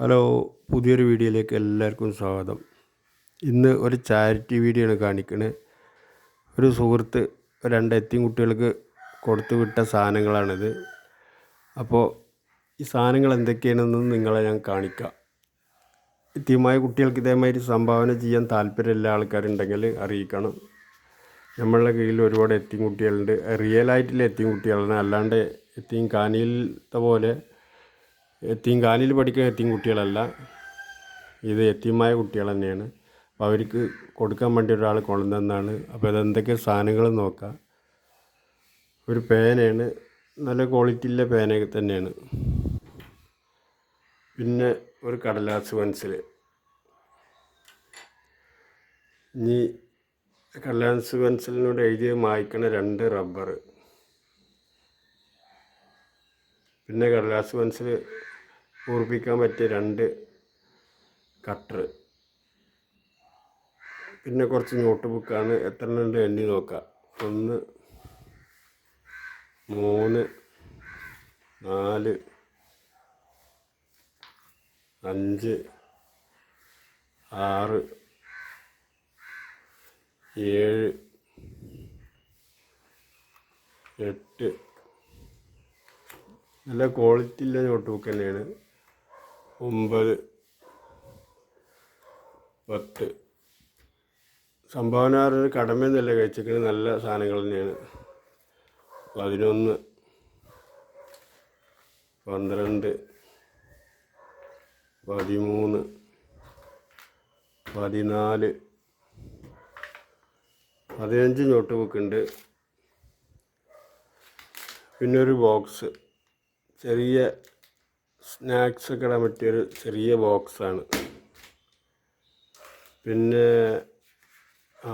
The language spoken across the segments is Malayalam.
ഹലോ പുതിയൊരു വീഡിയോയിലേക്ക് എല്ലാവർക്കും സ്വാഗതം. ഇന്ന് ഒരു ചാരിറ്റി വീഡിയോ ആണ് കാണിക്കുന്നത് ഒരു സുഹൃത്ത് രണ്ട് എത്തിയും കുട്ടികൾക്ക് കൊടുത്തു വിട്ട സാധനങ്ങളാണിത്. അപ്പോൾ ഈ സാധനങ്ങൾ എന്തൊക്കെയാണെന്ന് നിങ്ങളെ ഞാൻ കാണിക്കാം. എത്തിയുമായ കുട്ടികൾക്ക് ഇതേമാതിരി സംഭാവന ചെയ്യാൻ താല്പര്യമുള്ള ആൾക്കാരുണ്ടെങ്കിൽ അറിയിക്കണം. നമ്മളുടെ കയ്യിൽ ഒരുപാട് എത്തിയും കുട്ടികളുണ്ട് റിയൽ റിയലായിട്ടുള്ള എത്തിയും കുട്ടികളാണ് അല്ലാണ്ട് എത്തിയും കാനിയിലത്തെ പോലെ എത്തീംഖാനയിൽ പഠിക്കുന്ന എത്തിയും കുട്ടികളല്ല. ഇത് എത്തിയുമായ കുട്ടികൾ തന്നെയാണ്. അപ്പോൾ അവർക്ക് കൊടുക്കാൻ വേണ്ടി ഒരാൾ കൊണ്ടുവന്നതാണ് അപ്പോൾ അതെന്തൊക്കെ സാധനങ്ങൾ നോക്കാം. ഒരു പേനയാണ്. നല്ല ക്വാളിറ്റിയുള്ള പേന തന്നെയാണ്. പിന്നെ ഒരു കടലാസ് പെൻസിൽ ഇനി കടലാസ് പെൻസിലിനോട് എഴുതി മായ്ക്കണ രണ്ട് റബ്ബർ പിന്നെ കടലാസ് പെൻസിൽ പൂർപ്പിക്കാൻ പറ്റിയ രണ്ട് കട്ടർ പിന്നെ കുറച്ച് നോട്ട് ബുക്കാണ് എത്ര എണ്ണം എണ്ണി നോക്കാം. ഒന്ന് മൂന്ന് നാല് അഞ്ച് ആറ് ഏഴ് എട്ട്. നല്ല ക്വാളിറ്റി ഉള്ള നോട്ട് ബുക്ക് തന്നെയാണ്. ഒമ്പത് പത്ത്. സംഭാവന കടമയെന്നല്ല കഴിച്ചിരിക്കുന്നത് നല്ല സാധനങ്ങൾ തന്നെയാണ്. പതിനൊന്ന് പന്ത്രണ്ട് പതിമൂന്ന് പതിനാല് പതിനഞ്ച് നോട്ട് ബുക്ക് ഉണ്ട്. പിന്നെ ഒരു ബോക്സ്. ചെറിയ സ്നാക്സ് ഒക്കെ ഇടാൻ പറ്റിയൊരു ചെറിയ ബോക്സാണ്. പിന്നെ ആ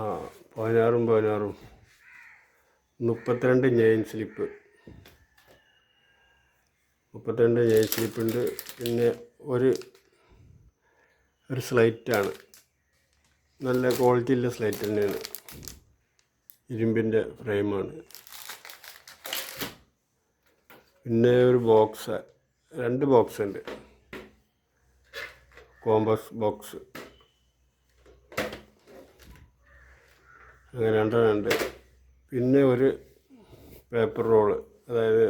പതിനാറും പതിനാറും. മുപ്പത്തിരണ്ട് ഞെയിൻ സ്ലിപ്പ്. മുപ്പത്തിരണ്ട് ഞെയിൻ സ്ലിപ്പുണ്ട്. പിന്നെ ഒരു ഒരു സ്ലൈറ്റാണ്. നല്ല ക്വാളിറ്റി ഉള്ള സ്ലൈറ്റ് തന്നെയാണ്. ഇരുമ്പിന്റെ ഫ്രെയിമാണ്. പിന്നെ ഒരു ബോക്സ്. രണ്ട് ബോക്സ് ഉണ്ട് കോമ്പസ് ബോക്സ്. അങ്ങനെ രണ്ടെണ്ണമുണ്ട് പിന്നെ ഒരു പേപ്പർ റോൾ. അതായത്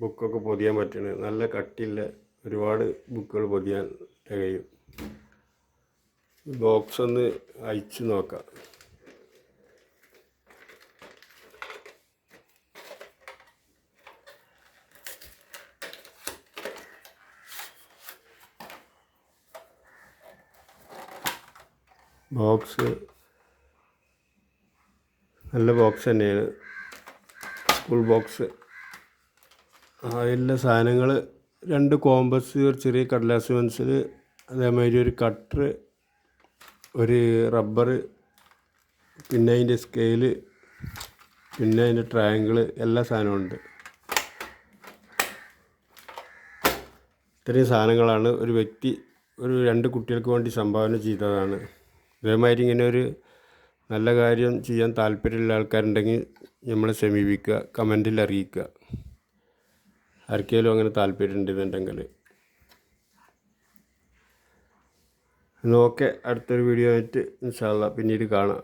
ബുക്കൊക്കെ പൊതിയാൻ പറ്റുന്നത്. നല്ല കട്ടിയുള്ള ഒരുപാട് ബുക്കുകൾ പൊതിയാൻ തികയും ബോക്സ് ഒന്ന് അയച്ചു നോക്കാം. ബോക്സ്. നല്ല ബോക്സ് തന്നെയാണ്. School box. അതിലെ സാധനങ്ങൾ രണ്ട് കോമ്പസ് ഒരു ചെറിയ കടലാസ് പെൻസിൽ അതേമാതിരി ഒരു കട്ടർ ഒരു റബ്ബർ പിന്നെ അതിന്റെ സ്കെയിൽ പിന്നെ അതിന്റെ ട്രയാങ്കിൾ എല്ലാ സാധനവും ഉണ്ട്. ഇത്രയും സാധനങ്ങളാണ് ഒരു വ്യക്തി ഒരു രണ്ട് കുട്ടികൾക്ക് വേണ്ടി സംഭാവന ചെയ്തതാണ്. ഇതേമാതിരി ഇങ്ങനെ ഒരു നല്ല കാര്യം ചെയ്യാൻ താല്പര്യമുള്ള ആൾക്കാരുണ്ടെങ്കിൽ നമ്മളെ സമീപിക്കുക കമന്റിൽ അറിയിക്കുക. ആർക്കെങ്കിലും അങ്ങനെ താല്പര്യം ഉണ്ടെന്നുണ്ടെങ്കിൽ. എന്നാൽ ഓക്കെ അടുത്തൊരു വീഡിയോ ആയിട്ട് ഇൻഷാല്ല പിന്നീട് കാണാം.